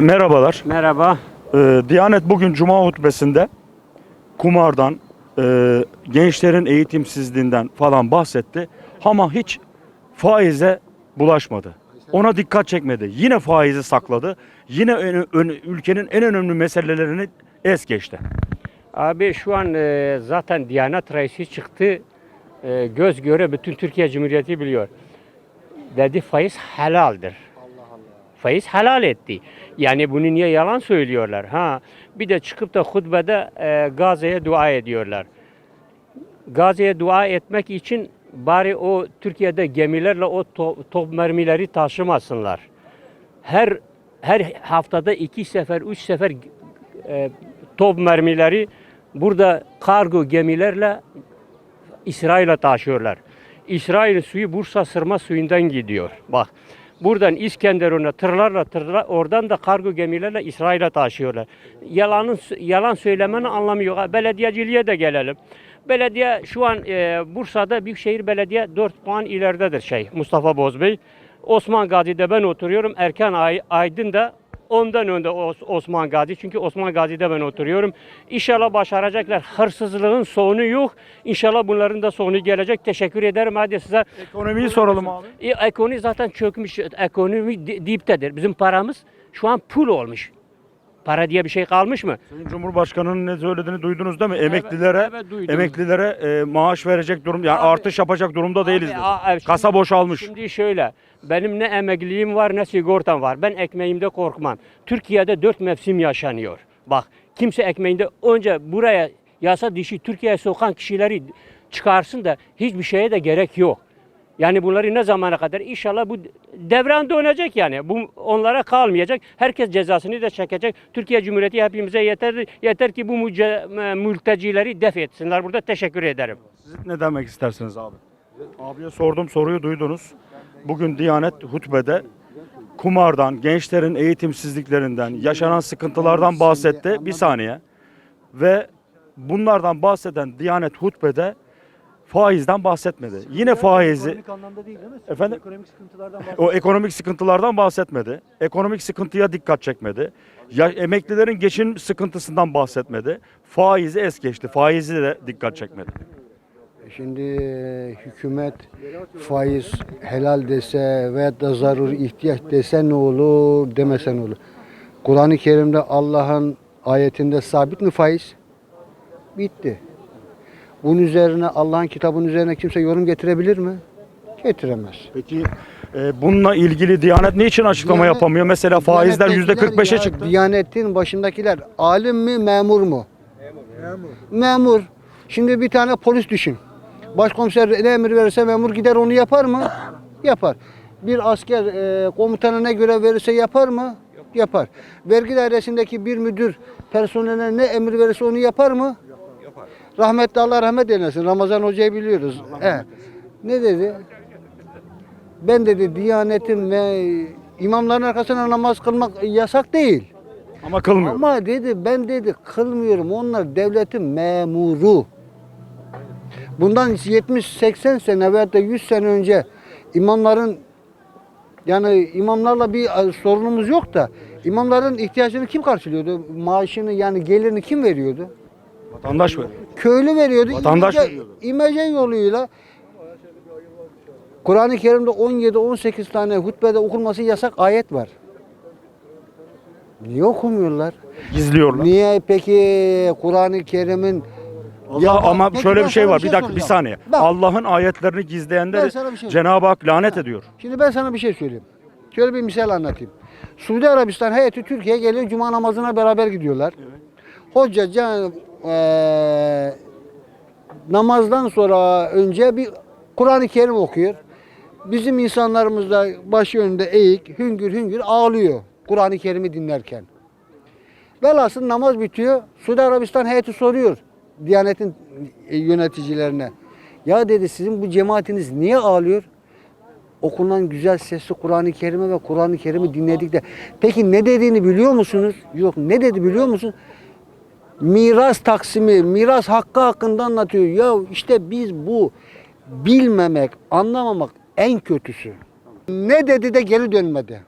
Merhabalar. Merhaba. Ee, Diyanet bugün Cuma hutbesinde kumardan, e, gençlerin eğitimsizliğinden falan bahsetti. Ama hiç faize bulaşmadı. Ona dikkat çekmedi. Yine faizi sakladı. Yine ön- ön- ülkenin en önemli meselelerini es geçti. Abi şu an e, zaten Diyanet Reisi çıktı. E, göz göre bütün Türkiye Cumhuriyeti biliyor. Dedi faiz helaldir. Faiz helal etti. Yani bunu niye yalan söylüyorlar? Ha, bir de çıkıp da hutbede e, Gazze'ye dua ediyorlar. Gazze'ye dua etmek için bari o Türkiye'de gemilerle o to- top mermileri taşımasınlar. Her her haftada iki sefer, üç sefer e, top mermileri burada kargo gemilerle İsrail'e taşıyorlar. İsrail suyu Bursa sırma suyundan gidiyor. Bak buradan İskenderun'a tırlarla tırlar oradan da kargo gemilerle İsrail'e taşıyorlar. Yalanın yalan söylemenin anlamı yok. Ha, Belediyeciliğe de gelelim. Belediye şu an e, Bursa'da Büyükşehir Belediye 4 puan ileridedir şey Mustafa Bozbey. Osman Gazi'de ben oturuyorum. Erken Ay, Aydın da ondan önde Os- Osman Gazi. Çünkü Osman Gazi'de ben oturuyorum. İnşallah başaracaklar. Hırsızlığın sonu yok. İnşallah bunların da sonu gelecek. Teşekkür ederim. Hadi size. Ekonomiyi soralım abi. E, ekonomi zaten çökmüş. Ekonomi di- diptedir. Bizim paramız şu an pul olmuş. Para diye bir şey kalmış mı? Sayın Cumhurbaşkanı'nın ne söylediğini duydunuz değil mi? Emeklilere evet, duydum. emeklilere e, maaş verecek durum yani Abi- artış yapacak durumda değiliz dedi. a- a- Kasa şimdi- boşalmış. Şimdi şöyle, benim ne emekliliğim var ne sigortam var. Ben ekmeğimde korkmam. Türkiye'de dört mevsim yaşanıyor. Bak kimse ekmeğinde önce buraya yasa dışı Türkiye'ye sokan kişileri çıkarsın da hiçbir şeye de gerek yok. Yani bunları ne zamana kadar inşallah bu devran dönecek yani. Bu onlara kalmayacak. Herkes cezasını da çekecek. Türkiye Cumhuriyeti hepimize yeter yeter ki bu müce- mültecileri def etsinler. Burada teşekkür ederim. Siz ne demek istersiniz abi? Abiye sordum soruyu duydunuz. Bugün Diyanet hutbede kumardan, gençlerin eğitimsizliklerinden, yaşanan sıkıntılardan bahsetti. Bir saniye. Ve bunlardan bahseden Diyanet hutbede faizden bahsetmedi. Yine faizi Ekonomik anlamda değil değil mi? Efendim? Ekonomik sıkıntılardan o ekonomik sıkıntılardan bahsetmedi. Ekonomik sıkıntıya dikkat çekmedi. Ya emeklilerin geçim sıkıntısından bahsetmedi. Faizi es geçti. Faizi de dikkat çekmedi. Şimdi e, hükümet faiz helal dese ve da zarur ihtiyaç dese ne olur demese ne olur. Kur'an-ı Kerim'de Allah'ın ayetinde sabit mi faiz? Bitti. Bunun üzerine Allah'ın kitabının üzerine kimse yorum getirebilir mi? Getiremez. Peki e, bununla ilgili Diyanet niçin açıklama Diyanet- yapamıyor? Mesela faizler yüzde Diyanettekiler 45'e ya, çıktı. Diyanetin başındakiler alim mi memur mu? Memur. Memur. Şimdi bir tane polis düşün. Başkomiser ne emir verirse memur gider onu yapar mı? Yapar. Bir asker e, komutanına ne görev verirse yapar mı? Yapar. Vergi dairesindeki bir müdür personeline ne emir verirse onu yapar mı? Yapar. Rahmetli Allah rahmet eylesin. Ramazan Hoca'yı biliyoruz. He. Ne dedi? Ben dedi Diyanetin ve imamların arkasına namaz kılmak yasak değil. Ama kılmıyor. Ama dedi ben dedi kılmıyorum. Onlar devletin memuru. Bundan 70-80 sene veya da 100 sene önce imamların yani imamlarla bir sorunumuz yok da imamların ihtiyacını kim karşılıyordu? Maaşını yani gelirini kim veriyordu? Vatandaş veriyor. Köylü veriyordu. Vatandaş İmece, veriyordu. imece yoluyla Kur'an-ı Kerim'de 17-18 tane hutbede okunması yasak ayet var. Niye okumuyorlar? Gizliyorlar. Niye peki Kur'an-ı Kerim'in Allah, Ya ama peki şöyle ben bir şey sana var. bir şey dakika bir soracağım. saniye. Bak. Allah'ın ayetlerini Ben gizleyenleri sana bir şey Cenab-ı Hak lanet ediyor. Şimdi ben sana bir şey söyleyeyim. Şöyle bir misal anlatayım. Suudi Arabistan heyeti Türkiye'ye geliyor. Cuma namazına beraber gidiyorlar. Hoca can, eee, namazdan sonra önce bir Kur'an-ı Kerim okuyor. Bizim insanlarımız da başı önünde eğik, hüngür hüngür ağlıyor Kur'an-ı Kerim'i dinlerken. Velhasıl namaz bitiyor. Suudi Arabistan heyeti soruyor Diyanet'in e, yöneticilerine. Ya dedi sizin bu cemaatiniz niye ağlıyor? okunan güzel sesli Kur'an-ı Kerim'i ve Kur'an-ı Kerim'i dinledik de. Peki ne dediğini biliyor musunuz? Yok. Ne dedi biliyor musun? Miras taksimi, miras hakkı hakkında anlatıyor. Ya işte biz bu bilmemek, anlamamak en kötüsü. Ne dedi de geri dönmedi.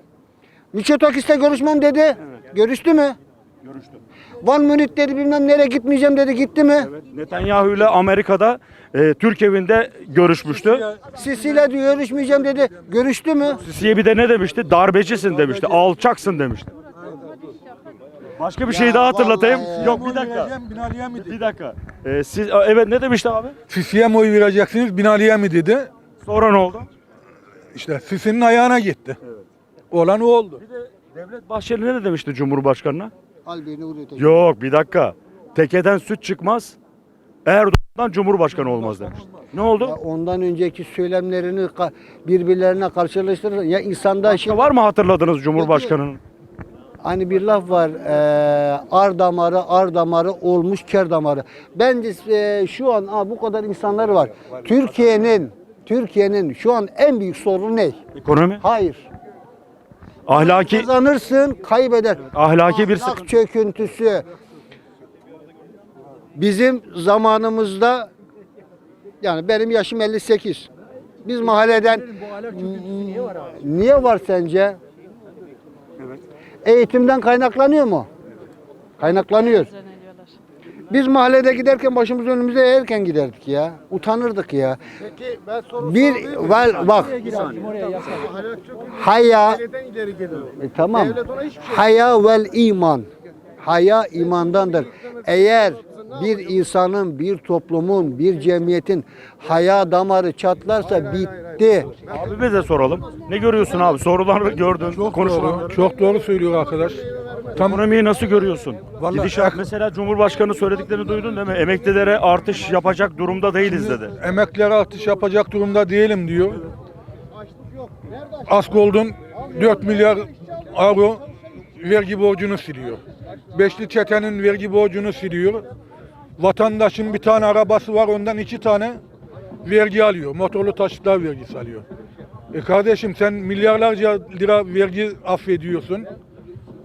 Miçotokis'te görüşmem dedi. Görüştü mü? Görüştü. Van Münih dedi bilmem nereye gitmeyeceğim dedi gitti mi? Evet. Netanyahu ile Amerika'da e, Türk evinde görüşmüştü. Sisi ile diyor görüşmeyeceğim dedi. Görüştü mü? Sisi'ye bir de ne demişti? Darbecisin demişti. Alçaksın demişti. Başka bir şey daha hatırlatayım. Yok bir dakika. Bir dakika. Ee, siz evet ne demişti abi? Sisi'ye mi oy vereceksiniz Binali'ye mi dedi. Sonra ne oldu? İşte Sisi'nin ayağına gitti. Olan o oldu. Devlet Bahçeli ne demişti Cumhurbaşkanı'na? Al birini vuruyor. tekrar. Yok bir dakika. Tekeden süt çıkmaz. Erdoğan'dan Cumhurbaşkanı olmaz demişti. Ne Ya oldu? ondan önceki söylemlerini ka- birbirlerine karşılaştırır. Ya insanda şey Var mı hatırladınız Cumhurbaşkanı'nın? Hani bir laf var, eee ar damarı, ar damarı olmuş ker damarı. Bence eee, şu an aa, bu kadar insanlar var. Türkiye'nin Türkiye'nin şu an en büyük sorunu ne? Ekonomi? Hayır. Ahlaki Kazanırsın, kaybeder. ahlaki bir Ahlak sıkıntı. çöküntüsü. Bizim zamanımızda yani benim yaşım 58. Biz mahalleden niye var sence? Eğitimden kaynaklanıyor mu? Kaynaklanıyor. Biz mahallede giderken başımız önümüze eğerken giderdik ya. Utanırdık ya. Bir vel bak. Haya e, tamam. Haya vel iman. Haya imandandır. Eğer bir insanın, bir toplumun, bir cemiyetin haya damarı çatlarsa bitti. Abime de soralım. Ne görüyorsun abi? Soruları gördün, Çok doğru, çok doğru söylüyor arkadaş. Tam Ekonomiyi nasıl görüyorsun? Vallahi Gidişat mesela Cumhurbaşkanı söylediklerini duydun değil mi? Emeklilere artış yapacak durumda değiliz dedi. emeklilere artış yapacak durumda değilim diyor. Asgold'un 4 milyar euro vergi borcunu siliyor. Beşli çetenin vergi borcunu siliyor. Vatandaşın bir tane arabası var ondan iki tane vergi alıyor. Motorlu taşıtlar vergisi alıyor. E kardeşim sen milyarlarca lira vergi affediyorsun.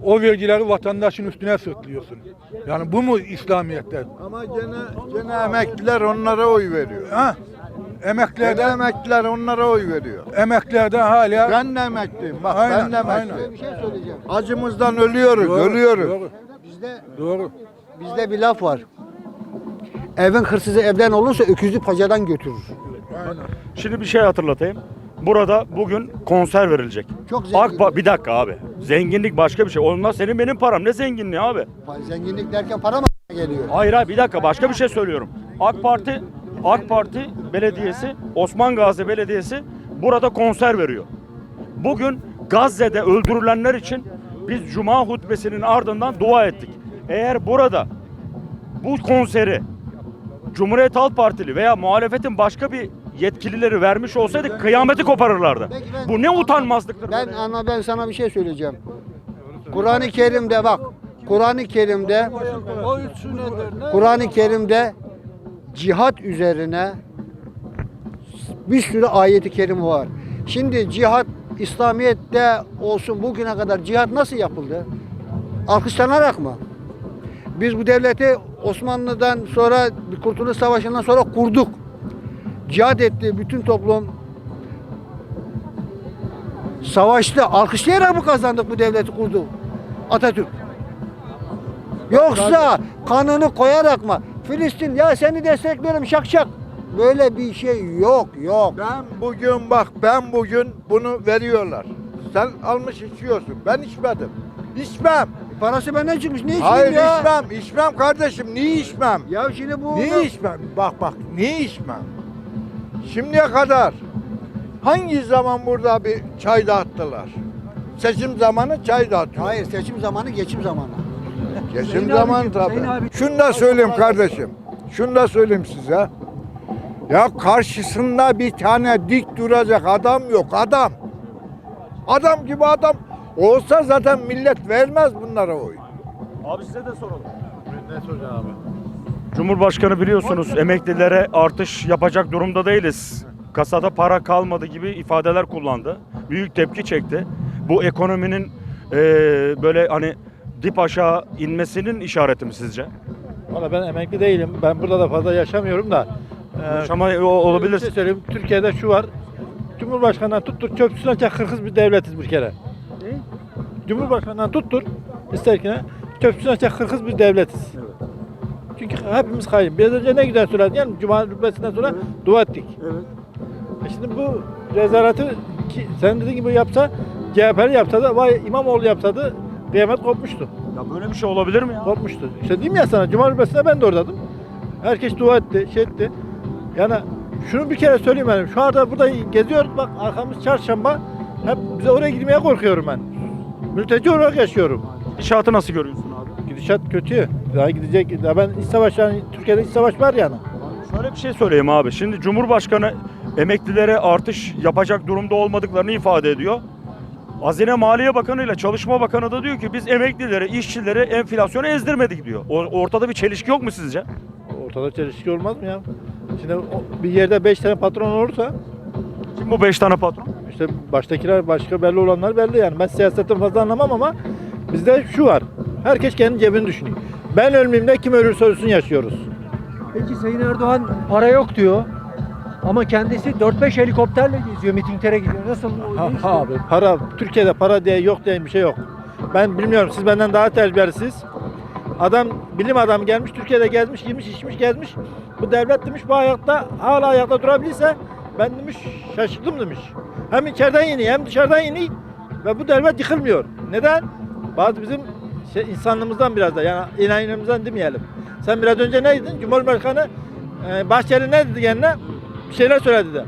O vergileri vatandaşın üstüne sırtlıyorsun. Yani bu mu İslamiyet'te? Ama gene gene emekliler onlara oy veriyor. Ha? Gene Emeklilerde, emekliler onlara oy veriyor. emeklilerde hala Ben de emekliyim. Bak Aynen, ben de emekliyim. aynen. Bir şey söyleyeceğim. Acımızdan ölüyoruz, Doğru, ölüyoruz. Doğru. Bizde doğru. bizde bir laf var. Evin hırsızı evden olursa öküzü pacadan götürür. Şimdi bir şey hatırlatayım. Burada bugün konser verilecek. Çok zengin. Akba bir dakika abi. Zenginlik başka bir şey. Onlar senin benim param. Ne zenginliği abi? Zenginlik derken para mı geliyor? Hayır abi bir dakika başka bir şey söylüyorum. AK Parti AK Parti Belediyesi, Osman Gazi Belediyesi burada konser veriyor. Bugün Gazze'de öldürülenler için biz Cuma hutbesinin ardından dua ettik. Eğer burada bu konseri Cumhuriyet Halk Partili veya muhalefetin başka bir yetkilileri vermiş olsaydı kıyameti koparırlardı. Ben- Bu ne utanmazlıktır. Ben böyle. ama ben sana bir şey söyleyeceğim. Kur'an-ı Kerim'de bak. Kur'an-ı Kerim'de Kur'an-ı Kerim'de cihat üzerine bir sürü ayeti kerim var. Şimdi cihat İslamiyet'te olsun bugüne kadar cihat nasıl yapıldı? Alkışlanarak mı? Biz bu devleti Osmanlı'dan sonra Kurtuluş Savaşı'ndan sonra kurduk. Cihat etti bütün toplum savaştı. Alkışlayarak mı kazandık bu devleti kurdu Atatürk? Yoksa kanını koyarak mı? Filistin ya seni destekliyorum şak şak. Böyle bir şey yok yok. Ben bugün bak ben bugün bunu veriyorlar. Sen almış içiyorsun. Ben içmedim. İçmem. Parası benden çıkmış. Ne Hayır ya? içmem. İçmem kardeşim. Niye içmem? Ya şimdi bu Niye içmem? Bak bak niye içmem? Şimdiye kadar hangi zaman burada bir çay dağıttılar? Seçim zamanı çay dağıtıyor. Hayır seçim zamanı geçim zamanı. Geçim zamanı tabii. Şunu da söyleyeyim kardeşim. Şunu da söyleyeyim size. Ya karşısında bir tane dik duracak adam yok adam. Adam gibi adam olsa zaten millet vermez bunlara oy. Abi size de soralım. Cumhurbaşkanı biliyorsunuz emeklilere artış yapacak durumda değiliz. Kasada para kalmadı gibi ifadeler kullandı. Büyük tepki çekti. Bu ekonominin eee, böyle hani dip aşağı inmesinin işareti mi sizce? Valla ben emekli değilim. Ben burada da fazla yaşamıyorum da. Ee, Ama o- Bir olabilir. şey söyleyeyim. Türkiye'de şu var. Cumhurbaşkanından tuttur çöpçüsüne kadar hırsız bir devletiz bir kere. Cumhurbaşkanından tuttur ister ki ne? Köprüsünü açacak kırkız bir devletiz. Çünkü hepimiz hain. Biraz önce ne güzel söyledin yani Cuma hutbesinden sonra dua ettik. Evet. E Şimdi bu rezaletı ki sen dediğin gibi yapsa CHP'li yapsa da vay İmamoğlu yapsa da kıyamet kopmuştu. Ya böyle bir şey olabilir mi ya? Kopmuştu. İşte diyeyim ya sana Cuma hutbesinde ben de oradaydım. Herkes dua etti, şey etti. Yani şunu bir kere söyleyeyim benim. Şu anda burada geziyoruz bak arkamız çarşamba. Hep bize oraya gitmeye korkuyorum ben. Mülteci olarak yaşıyorum. İnşaatı nasıl görüyorsun abi? Gidişat kötü. Daha gidecek. Daha ben iç savaş yani Türkiye'de iç savaş var yani. Şöyle bir şey söyleyeyim abi. Şimdi Cumhurbaşkanı emeklilere artış yapacak durumda olmadıklarını ifade ediyor. Hazine Maliye Bakanı ile Çalışma Bakanı da diyor ki biz emeklileri, işçileri enflasyonu ezdirmedik diyor. O- Ortada bir çelişki yok mu sizce? Ortada çelişki olmaz mı ya? Şimdi o- bir yerde 5 tane patron olursa Kim bu 5 tane patron? işte baştakiler başka belli olanlar belli yani. Ben siyasetten fazla anlamam ama bizde şu var. Herkes kendi cebini düşünüyor. Ben ölmeyeyim de kim ölürse ölsün yaşıyoruz. Peki Sayın Erdoğan para yok diyor. Ama kendisi 4-5 helikopterle geziyor, mitinglere gidiyor. Nasıl? Ha, ha abi para Türkiye'de para diye yok diye bir şey yok. Ben bilmiyorum siz benden daha tecrübelisiniz. Adam bilim adamı gelmiş Türkiye'de gezmiş, yemiş, içmiş, gezmiş. Bu devlet demiş bu ayakta hala ayakta durabilirse ben demiş şaşırdım demiş. Hem içeriden yeni hem dışarıdan yeni ve bu devlet yıkılmıyor. Neden? Bazı bizim şey, insanlığımızdan biraz da yani inançımızdan demeyelim. Sen biraz önce ne dedin? Cumhurbaşkanı e, Bahçeli ne dedi kendine? Bir şeyler söyledi de.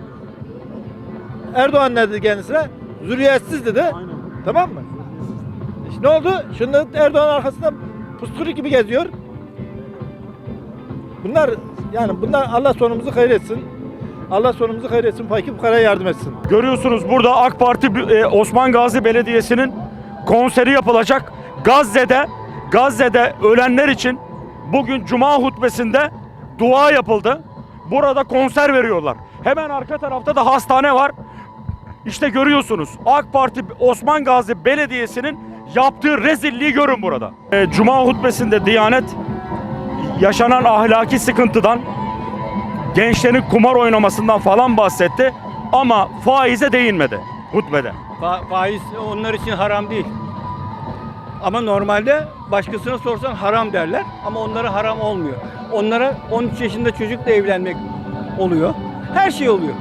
Erdoğan ne dedi kendisine? Zürriyetsiz dedi. Tamam mı? İşte ne oldu? Şimdi Erdoğan arkasında puskuru gibi geziyor. Bunlar yani bunlar Allah sonumuzu hayretsin. Allah sonumuzu hayretsin. Fakir fukaraya yardım etsin. Görüyorsunuz burada AK Parti e, Osman Gazi Belediyesi'nin konseri yapılacak. Gazze'de Gazze'de ölenler için bugün cuma hutbesinde dua yapıldı. Burada konser veriyorlar. Hemen arka tarafta da hastane var. İşte görüyorsunuz AK Parti Osman Gazi Belediyesi'nin yaptığı rezilliği görün burada. E, Cuma hutbesinde Diyanet yaşanan ahlaki sıkıntıdan, gençlerin kumar oynamasından falan bahsetti ama faize değinmedi hutbede. Fa- faiz onlar için haram değil. Ama normalde başkasına sorsan haram derler ama onlara haram olmuyor. Onlara 13 yaşında çocukla evlenmek oluyor. Her şey oluyor.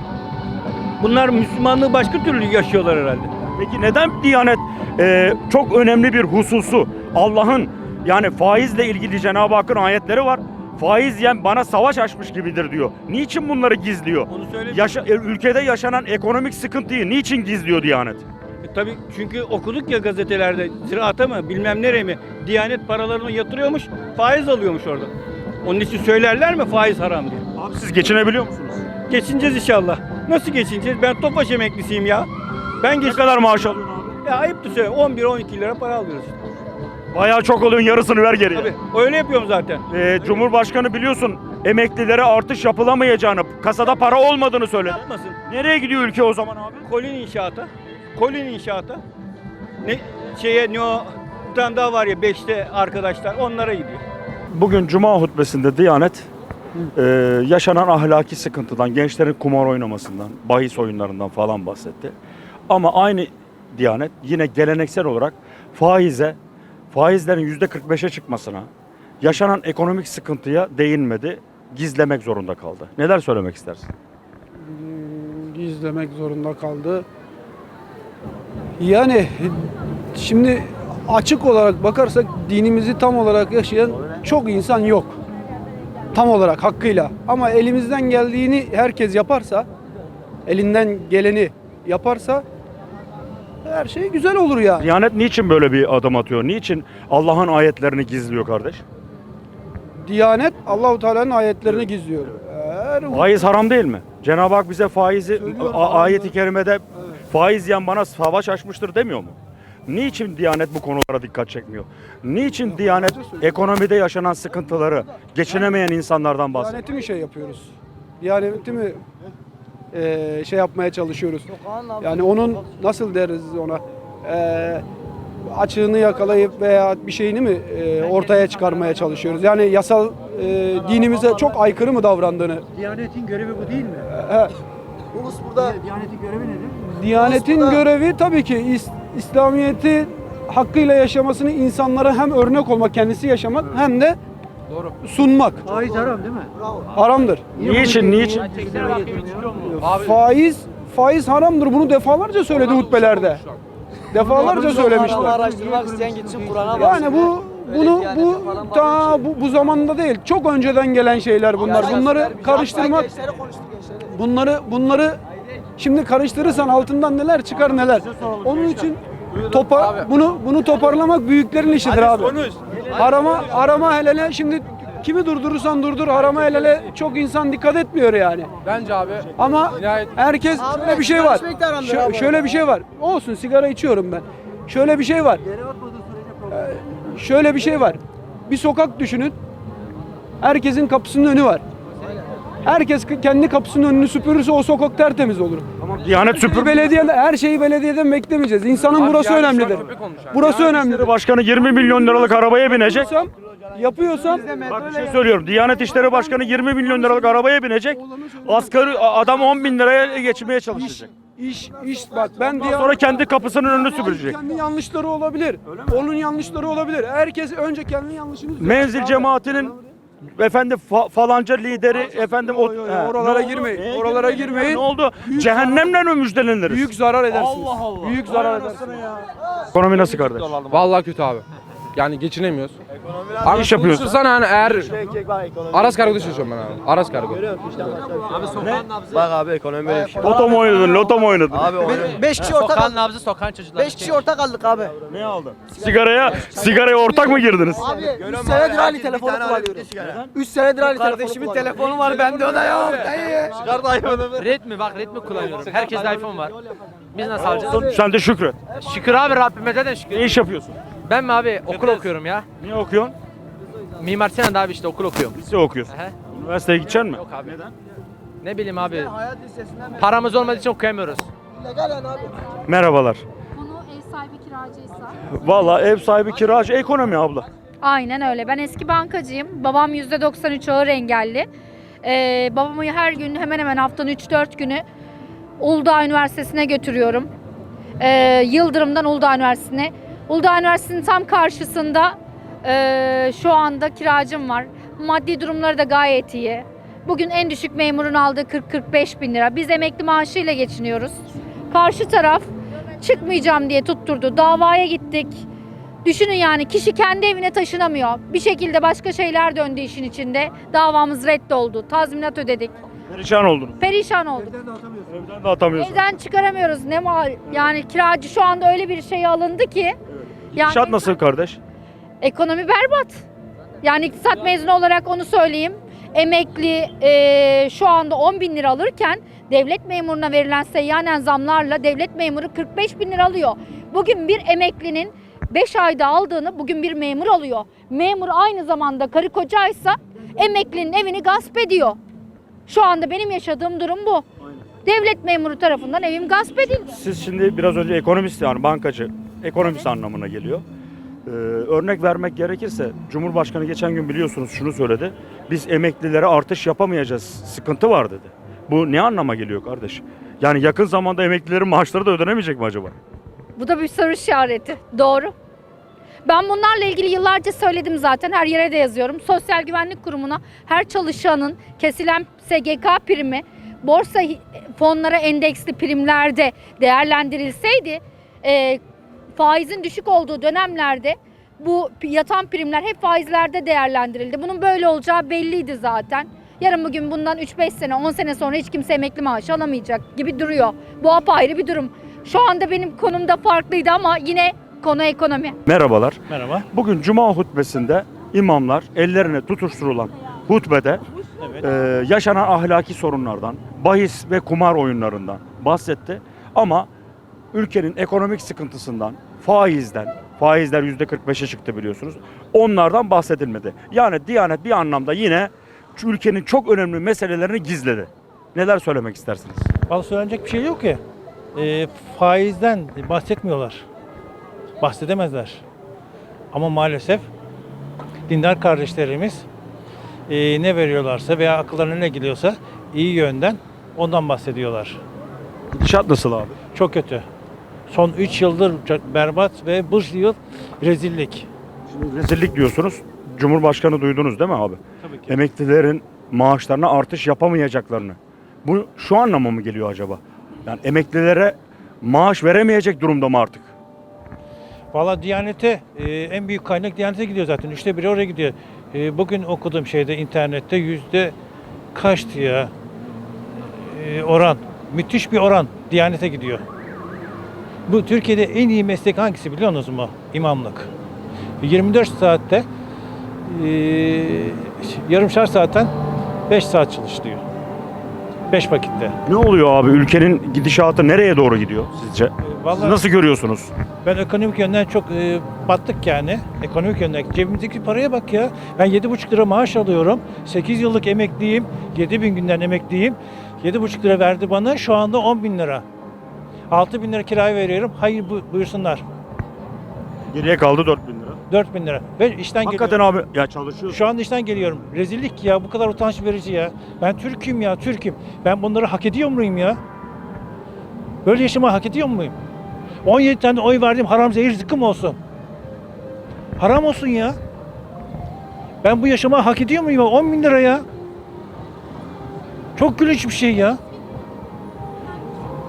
Bunlar Müslümanlığı başka türlü yaşıyorlar herhalde. Peki neden Diyanet e, çok önemli bir hususu Allah'ın yani faizle ilgili Cenab-ı Hakk'ın ayetleri var. Faiz yiyen bana savaş açmış gibidir diyor. Niçin bunları gizliyor? Onu. Yaşa, e, ülkede yaşanan ekonomik sıkıntıyı niçin gizliyor Diyanet? Tabii çünkü okuduk ya gazetelerde ziraata mı bilmem nereye mi Diyanet paralarını yatırıyormuş faiz alıyormuş orada. Onun için söylerler mi faiz haram diye. Abi siz geçinebiliyor musunuz? Geçineceğiz inşallah. Nasıl geçineceğiz? Ben Tofaş emeklisiyim ya. Ben Ne geç... kadar maaş alıyorsun abi? Ya ayıp da söyle 11-12 lira para alıyoruz. Bayağı çok oluyorsun yarısını ver geriye. Tabii öyle yapıyorum zaten. E, Cumhurbaşkanı biliyorsun emeklilere artış yapılamayacağını, kasada para olmadığını söyledi. Yapmasın. Nereye gidiyor ülke o zaman abi? Kolin inşaata. Kolin inşaata. Ne şeye ne o bir tane daha var ya 5'te arkadaşlar onlara gidiyor. Bugün Cuma hutbesinde Diyanet e, yaşanan ahlaki sıkıntıdan, gençlerin kumar oynamasından, bahis oyunlarından falan bahsetti. Ama aynı Diyanet yine geleneksel olarak faize, faizlerin yüzde 45'e çıkmasına, yaşanan ekonomik sıkıntıya değinmedi, gizlemek zorunda kaldı. Neler söylemek istersin? gizlemek zorunda kaldı. Yani şimdi açık olarak bakarsak dinimizi tam olarak yaşayan çok insan yok. Tam olarak hakkıyla. Ama elimizden geldiğini herkes yaparsa, elinden geleni yaparsa her şey güzel olur yani. Diyanet niçin böyle bir adım atıyor? Niçin Allah'ın ayetlerini gizliyor kardeş? Diyanet Allahu Teala'nın ayetlerini gizliyor. Eğer Faiz haram değil mi? Cenab-ı Hak bize faizi Söylüyor, a- haram ayeti kerimede faiz yiyen bana savaş açmıştır demiyor mu? Niçin Diyanet bu konulara dikkat çekmiyor? Niçin Diyanet ekonomide yaşanan sıkıntıları, geçinemeyen insanlardan bahsediyor? Diyaneti mi şey yapıyoruz? Diyaneti mi eee, şey yapmaya çalışıyoruz? Yani onun nasıl deriz ona? Eee, açığını yakalayıp veya bir şeyini mi eee, ortaya çıkarmaya çalışıyoruz? Yani yasal eee, dinimize çok aykırı mı davrandığını? Diyanetin görevi bu değil mi? He, Diyanetin görevi nedir? Diyanetin görevi tabii ki İs- İslamiyet'i hakkıyla yaşamasını insanlara hem örnek olmak, kendisi yaşamak hem de sunmak. Faiz haram değil mi? Haramdır. Niçin, niçin? Faiz faiz haramdır. Bunu defalarca söyledi hutbelerde. Defalarca söylemişler. araştırmak isteyen gitsin Kur'an'a Yani bu bunu bu ta bu, bu zamanda değil. Çok önceden gelen şeyler bunlar. Bunları karıştırmak bunları bunları şimdi karıştırırsan altından neler çıkar neler. Onun için topa bunu bunu toparlamak büyüklerin işidir abi. Arama arama helele şimdi kimi durdurursan durdur arama helele çok insan dikkat etmiyor yani. Bence abi. Ama herkes şöyle bir şey var. Şö- şöyle bir şey var. Olsun sigara içiyorum ben. Şöyle bir şey var. Ee, Şöyle bir şey var. Bir sokak düşünün. Herkesin kapısının önü var. Herkes kendi kapısının önünü süpürürse o sokak tertemiz olur. Diyanet Her şeyi Süpür belediyeden, her şeyi belediyeden beklemeyeceğiz. İnsanın burası önemlidir. Burası önemlidir. Başkanı 20 milyon liralık arabaya binecek. Yapıyorsam, yapıyorsam Bak bir şey söylüyorum. Diyanet İşleri Başkanı 20 milyon liralık arabaya binecek. Asgari adam 10 bin liraya geçmeye çalışacak. iş iş bak ben diye sonra kendi kapısının önünü süpürecek. Kendi yanlışları olabilir. Onun yanlışları olabilir. Herkes önce kendi yanlışını. Menzil Abi, cemaatinin efendim fa- falanca lideri efendim o oy, He, oralara girmeyin, Neye oralara girmeyin? girmeyin. Ne oldu? Büyük Cehennemle mi müjdeleniriz? Büyük zarar edersiniz. Allah Allah. Büyük zarar edersiniz. Ekonomi nasıl kardeş? Vallahi kötü abi. Yani geçinemiyoruz. Abi iş yapıyorsun? konuşursan hani eğer Aras kargoda çalışıyorum ben abi. Aras kargo. Bak abi ekonomi böyle bir şey. Loto mu oynadın? Loto mu oynadın? Abi o 5 kişi ortak Sokağın nabzı sokağın çocukları. 5 kişi ortak aldık abi. Ne aldın? Sigaraya, sigaraya ortak mı girdiniz? Abi 3 senedir aynı telefonu kullanıyoruz. 3 senedir aynı telefonu telefonu var bende o da yok. Redmi bak Redmi kullanıyorum. Herkeste iPhone var. Biz nasıl alacağız? Sen de şükret. Şükür abi Rabbime de şükür. Ne iş yapıyorsun? Ben mi abi okul okuyorum ya. Niye okuyorsun? Mimar Sinan abi işte okul okuyorum. Lise okuyorsun. Ehe. Üniversiteye gideceksin mi? Yok abi. Ne bileyim abi. Paramız olmadığı için okuyamıyoruz. Merhabalar. Konu ev sahibi kiracıysa. Valla ev sahibi kiracı ekonomi abla. Aynen öyle. Ben eski bankacıyım. Babam %93 ağır engelli. Ee, babamı her gün hemen hemen haftanın 3-4 günü Uludağ Üniversitesi'ne götürüyorum. Ee, Yıldırım'dan Uludağ Üniversitesi'ne. Uludağ Üniversitesi'nin tam karşısında ee, şu anda kiracım var. Maddi durumları da gayet iyi. Bugün en düşük memurun aldığı 40-45 bin lira. Biz emekli maaşıyla geçiniyoruz. Karşı taraf çıkmayacağım diye tutturdu. Davaya gittik. Düşünün yani kişi kendi evine taşınamıyor. Bir şekilde başka şeyler döndü işin içinde. Davamız reddoldu. Tazminat ödedik. Perişan oldunuz. Perişan olduk. Evden de atamıyorsun. Evden çıkaramıyoruz. Ne mal yani kiracı şu anda öyle bir şeye alındı ki. Yani İnşaat nasıl kardeş? Ekonomi berbat. Yani iktisat mezunu olarak onu söyleyeyim. Emekli eee, şu anda 10 bin lira alırken devlet memuruna verilen seyyanen zamlarla devlet memuru 45 bin lira alıyor. Bugün bir emeklinin 5 ayda aldığını bugün bir memur alıyor. Memur aynı zamanda karı kocaysa emeklinin evini gasp ediyor. Şu anda benim yaşadığım durum bu. Devlet memuru tarafından evim gasp edildi. Siz şimdi biraz önce ekonomist yani bankacı, ekonomist anlamına geliyor. Ee, örnek vermek gerekirse Cumhurbaşkanı geçen gün biliyorsunuz şunu söyledi. Biz emeklilere artış yapamayacağız. Sıkıntı var dedi. Bu ne anlama geliyor kardeş? Yani yakın zamanda emeklilerin maaşları da ödenemeyecek mi acaba? Bu da bir soru işareti. Doğru. Ben bunlarla ilgili yıllarca söyledim zaten. Her yere de yazıyorum. Sosyal Güvenlik Kurumu'na her çalışanın kesilen SGK primi borsa fonlara endeksli primlerde değerlendirilseydi e, faizin düşük olduğu dönemlerde bu yatan primler hep faizlerde değerlendirildi. Bunun böyle olacağı belliydi zaten. Yarın bugün bundan 3-5 sene, 10 sene sonra hiç kimse emekli maaşı alamayacak gibi duruyor. Bu apayrı bir durum. Şu anda benim konumda farklıydı ama yine konu ekonomi. Merhabalar. Merhaba. Bugün Cuma hutbesinde imamlar ellerine tutuşturulan hutbede e, yaşanan ahlaki sorunlardan, bahis ve kumar oyunlarından bahsetti. Ama ülkenin ekonomik sıkıntısından, faizden, faizler %45'e çıktı biliyorsunuz. Onlardan bahsedilmedi. Yani Diyanet bir anlamda yine ülkenin çok önemli meselelerini gizledi. Neler söylemek istersiniz? Vallahi söylenecek bir şey yok ki. Ee, faizden bahsetmiyorlar. Bahsedemezler. Ama maalesef dindar kardeşlerimiz e, ne veriyorlarsa veya akıllarına ne geliyorsa iyi yönden ondan bahsediyorlar. Gidişat nasıl abi? Çok kötü. Son 3 yıldır çok berbat ve bu yıl rezillik. Şimdi rezillik diyorsunuz. Cumhurbaşkanı duydunuz değil mi abi? Tabii ki. Emeklilerin maaşlarına artış yapamayacaklarını. Bu şu anlama mı geliyor acaba? Yani emeklilere maaş veremeyecek durumda mı artık? Valla Diyanet'e e, en büyük kaynak Diyanet'e gidiyor zaten. Üçte biri oraya gidiyor. E, bugün okuduğum şeyde internette yüzde kaçtı ya E, oran. Müthiş bir oran Diyanet'e gidiyor. Bu Türkiye'de en iyi meslek hangisi biliyor musunuz mu? İmamlık. 24 saatte e, yarımşar saatten 5 saat çalışılıyor. 5 vakitte. Ne oluyor abi? Ülkenin gidişatı nereye doğru gidiyor sizce? Siz Vallahi nasıl görüyorsunuz? Ben ekonomik yönden çok e, battık yani. Ekonomik yönden. Cebimizdeki paraya bak ya. Ben 7,5 lira maaş alıyorum. 8 yıllık emekliyim. 7 bin günden emekliyim. 7,5 lira verdi bana. Şu anda 10 bin lira. 6 bin lira kiraya veriyorum. Hayır bu, buyursunlar. Geriye kaldı 4000 lira. 4 bin lira. Ve işten Hakikaten geliyorum. abi ya çalışıyorsun. Şu anda işten geliyorum. Rezillik ya. Bu kadar utanç verici ya. Ben Türk'üm ya. Türk'üm. Ben bunları hak ediyor muyum ya? Böyle yaşamayı hak ediyor muyum? 17 tane oy verdim. Haram zehir zıkkım olsun. Haram olsun ya. Ben bu yaşamayı hak ediyor muyum? ya? 10 bin lira ya. Çok gülünç bir şey ya.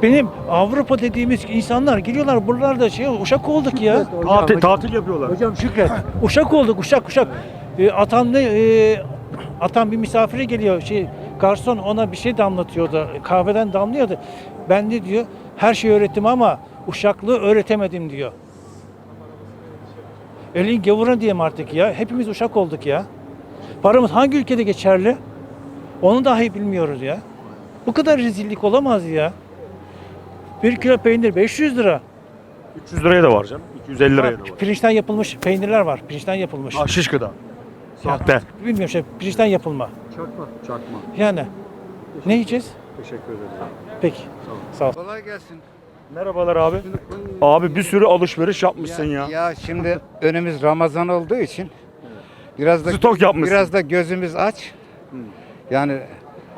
Benim Avrupa dediğimiz insanlar geliyorlar buralarda şey uşak olduk ya. Tatil, tatil yapıyorlar. Hocam Şükret. Uşak olduk uşak uşak. E, atam ne e, atam bir misafire geliyor şey garson ona bir şey damlatıyordu. Kahveden damlıyordu. Ben ne diyor? Her şeyi öğrettim ama uşaklığı öğretemedim diyor. Elin gavurun diyeyim artık ya. Hepimiz uşak olduk ya. Paramız hangi ülkede geçerli? Onu dahi bilmiyoruz ya. Bu kadar rezillik olamaz ya. Bir kilo peynir 500 lira. 300 liraya da var canım. 250 liraya da var. Pirinçten yapılmış peynirler var. Pirinçten yapılmış. Ah, şiş gıda. Sahte. Bilmiyorum şey pirinçten yapılma. Çakma. Çakma. Yani ne yiyeceğiz? Teşekkür ederim. Peki. Sağ ol. Kolay gelsin. Merhabalar abi. Abi bir sürü alışveriş yapmışsın ya. Ya şimdi önümüz Ramazan olduğu için biraz da Stok yapmışsın. biraz da gözümüz aç. Yani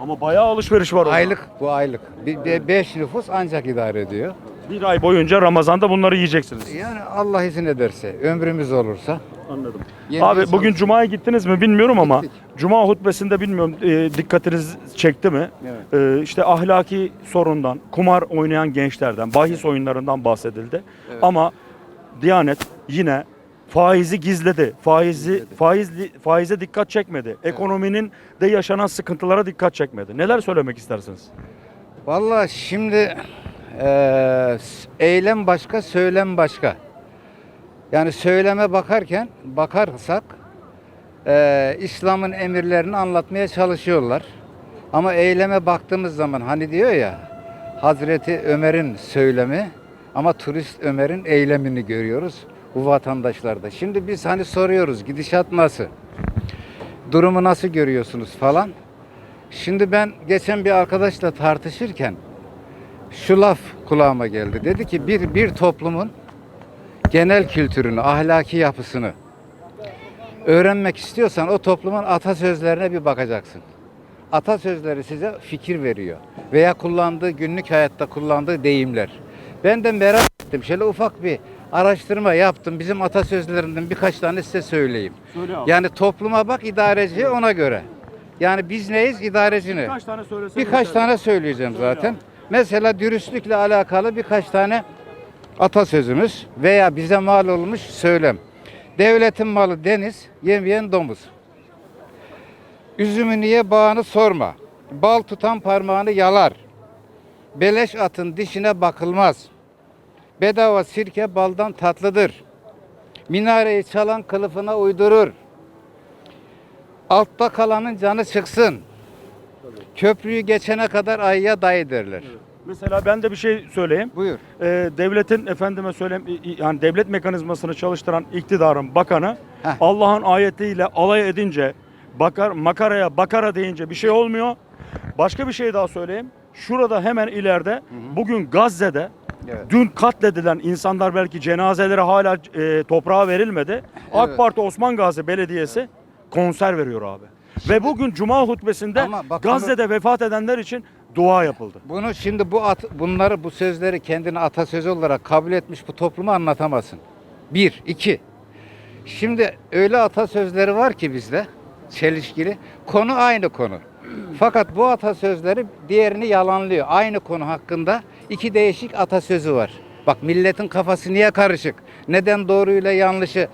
Ama bayağı alışveriş var orada. aylık bu aylık. Bir, bir- beş nüfus ancak idare ediyor. Bir ay boyunca Ramazan'da bunları yiyeceksiniz. Yani Allah izin ederse, ömrümüz olursa. Anladım. Abi bugün çalışıyoruz. Cuma'ya gittiniz mi bilmiyorum ama Gittik. Cuma hutbesinde bilmiyorum e, dikkatiniz çekti mi? Evet. E, işte ahlaki sorundan, kumar oynayan gençlerden, bahis oyunlarından bahsedildi. Evet. Ama Diyanet yine faizi gizledi. Faizi faizli faize dikkat çekmedi. Ekonominin de yaşanan sıkıntılara dikkat çekmedi. Neler söylemek istersiniz? Vallahi şimdi eee, eylem başka, söylem başka. Yani söyleme bakarken bakarsak eee, İslam'ın emirlerini anlatmaya çalışıyorlar. Ama eyleme baktığımız zaman hani diyor ya Hazreti Ömer'in söylemi ama turist Ömer'in eylemini görüyoruz bu vatandaşlarda. Şimdi biz hani soruyoruz gidişat nasıl? Durumu nasıl görüyorsunuz falan. Şimdi ben geçen bir arkadaşla tartışırken şu laf kulağıma geldi. Dedi ki bir bir toplumun genel kültürünü, ahlaki yapısını öğrenmek istiyorsan o toplumun atasözlerine bir bakacaksın. Atasözleri size fikir veriyor veya kullandığı günlük hayatta kullandığı deyimler. Ben de merak ettim. Şöyle ufak bir araştırma yaptım. Bizim atasözlerinden birkaç tane size söyleyeyim. Söyle abi. Yani topluma bak idareci ona göre. Yani biz neyiz? İdareci ne? Birkaç tane söylesene. Birkaç tane söyleyeceğim zaten. Mesela dürüstlükle alakalı birkaç tane atasözümüz veya bize mal olmuş söylem. Devletin malı deniz, yemeyen domuz. Üzümü niye bağını sorma. Bal tutan parmağını yalar. Beleş atın dişine bakılmaz. Bedava sirke baldan tatlıdır. Minareyi çalan kılıfına uydurur. Altta kalanın canı çıksın. Köprüyü geçene kadar ayıya dayı derler. Mesela ben de bir şey söyleyeyim. Buyur. Ee, devletin efendime söyleyeyim yani devlet mekanizmasını çalıştıran iktidarın bakanı Heh. Allah'ın ayetiyle alay edince bakar makaraya bakara deyince bir şey olmuyor. Başka bir şey daha söyleyeyim. Şurada hemen ileride bugün Gazze'de Evet. dün katledilen insanlar belki cenazeleri hala e, toprağa verilmedi. AK Evet. Parti Osman Gazi Belediyesi konser veriyor abi. Ve bugün Cuma hutbesinde bak Gazze'de vefat edenler için dua yapıldı. Bunu şimdi bu at, bunları bu sözleri kendine atasözü olarak kabul etmiş bu toplumu anlatamazsın. Bir, iki. Şimdi öyle atasözleri var ki bizde çelişkili. Konu aynı konu. Fakat bu atasözleri diğerini yalanlıyor. Aynı konu hakkında iki değişik atasözü var. Bak milletin kafası niye karışık? Neden doğruyla yanlışı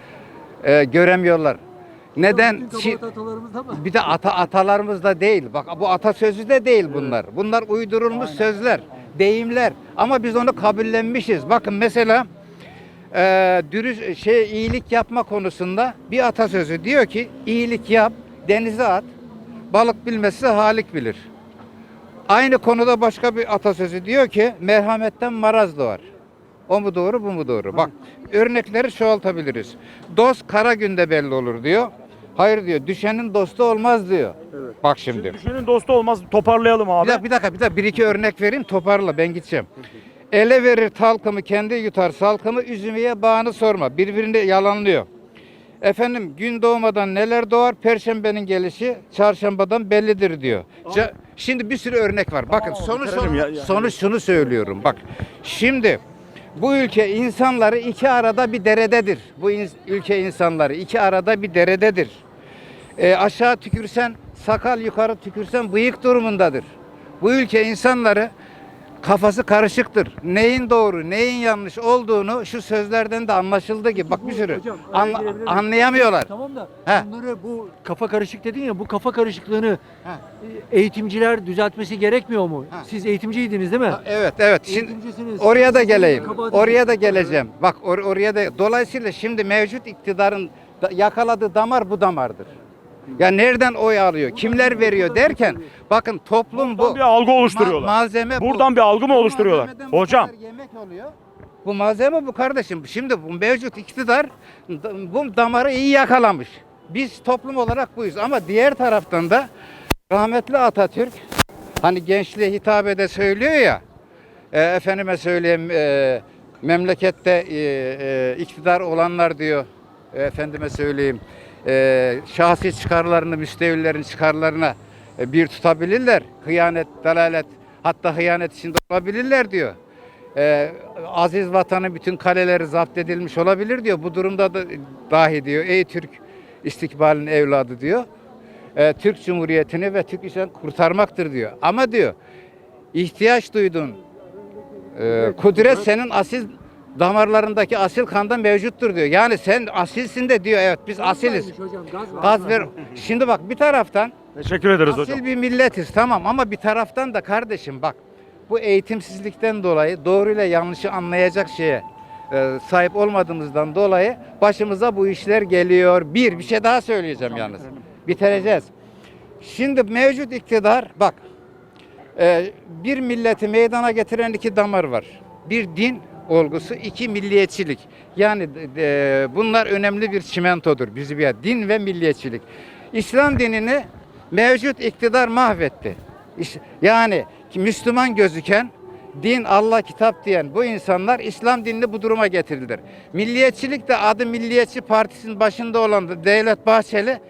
e, göremiyorlar? Neden? Bir de ata atalarımız da değil. Bak bu atasözü de değil bunlar. Bunlar uydurulmuş sözler, deyimler. Ama biz onu kabullenmişiz. Bakın mesela e, dürüst şey iyilik yapma konusunda bir atasözü diyor ki iyilik yap, denize at. Balık bilmezse halik bilir. Aynı konuda başka bir atasözü diyor ki merhametten maraz doğar. O mu doğru, bu mu doğru? Bak örnekleri çoğaltabiliriz. Dost kara günde belli olur diyor. Hayır diyor. Düşenin dostu olmaz diyor. Bak şimdi. Düşenin dostu olmaz. Toparlayalım abi. Bir dakika, bir dakika, bir dakika. Bir iki örnek vereyim toparla ben gideceğim. Ele verir talkımı kendi yutar salkımı üzümeye bağını sorma. Birbirini yalanlıyor. Efendim gün doğmadan neler doğar? Perşembenin gelişi çarşambadan bellidir diyor. Ca- Şimdi bir sürü örnek var. Bakın sonuç bitirelim ya- ya. sonuç şunu söylüyorum. Bak şimdi bu ülke insanları iki arada bir derededir. Bu ins- ülke insanları iki arada bir derededir. E, aşağı tükürsen sakal, yukarı tükürsen bıyık durumundadır. Bu ülke insanları kafası karışıktır. Neyin doğru, neyin yanlış olduğunu şu sözlerden de anlaşıldı ki bak bir sürü Hocam, araya anla- girebilir miyim? anlayamıyorlar. Tamam da He. bunları bu kafa karışık dedin ya bu kafa karışıklığını e, eğitimciler düzeltmesi gerekmiyor mu? Ha. Siz eğitimciydiniz değil mi? Evet, evet. Şimdi Eğitimcisiniz. oraya da geleyim. kabahatiniz- Oraya da geleceğim. Bak or- oraya da dolayısıyla şimdi mevcut iktidarın da- yakaladığı damar bu damardır. Ya nereden oy alıyor? Kimler veriyor derken bakın toplum bu. Buradan bir algı oluşturuyorlar. Ma- malzeme bu. Buradan bir algı mı Bu oluşturuyorlar? malzemeden bu Hocam kadar yemek oluyor. Bu malzeme bu kardeşim. Şimdi bu mevcut iktidar da- bu damarı iyi yakalamış. Biz toplum olarak buyuz ama diğer taraftan da rahmetli Atatürk hani gençliğe hitap ede söylüyor ya e, efendime söyleyeyim e, memlekette e, e, iktidar olanlar diyor e, efendime söyleyeyim e, şahsi çıkarlarını müstevillerin çıkarlarına e, bir tutabilirler. Hıyanet, dalalet hatta hıyanet içinde olabilirler diyor. E, aziz vatanın bütün kaleleri zapt edilmiş olabilir diyor. Bu durumda da dahi diyor. Ey Türk istikbalin evladı diyor. E, Türk Cumhuriyeti'ni ve Türk İslam'ı kurtarmaktır diyor. Ama diyor ihtiyaç duyduğun e, kudret senin asil damarlarındaki asil kanda mevcuttur diyor. Yani sen asilsin de diyor evet biz asiliz. Hocam gaz var. Gaz ver. Şimdi bak bir taraftan teşekkür ederiz asil hocam. bir milletiz tamam ama bir taraftan da kardeşim bak bu eğitimsizlikten dolayı doğruyla yanlışı anlayacak şeye e, sahip olmadığımızdan dolayı başımıza bu işler geliyor. Bir, bir şey daha söyleyeceğim yalnız. Bitireceğiz. Şimdi mevcut iktidar bak e, bir milleti meydana getiren iki damar var. Bir din olgusu, iki milliyetçilik. Yani e, bunlar önemli bir çimentodur bizi bir din ve milliyetçilik. İslam dinini mevcut iktidar mahvetti. Yani Müslüman gözüken din, Allah, kitap diyen bu insanlar İslam dinini bu duruma getirdiler. Milliyetçilik de adı Milliyetçi Partisi'nin başında olan Devlet Bahçeli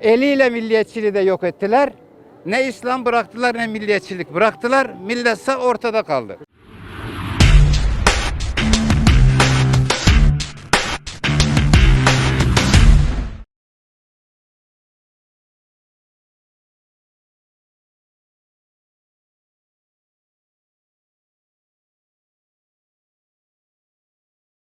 eliyle milliyetçiliği de yok ettiler. Ne İslam bıraktılar ne milliyetçilik bıraktılar. Milletse ortada kaldı.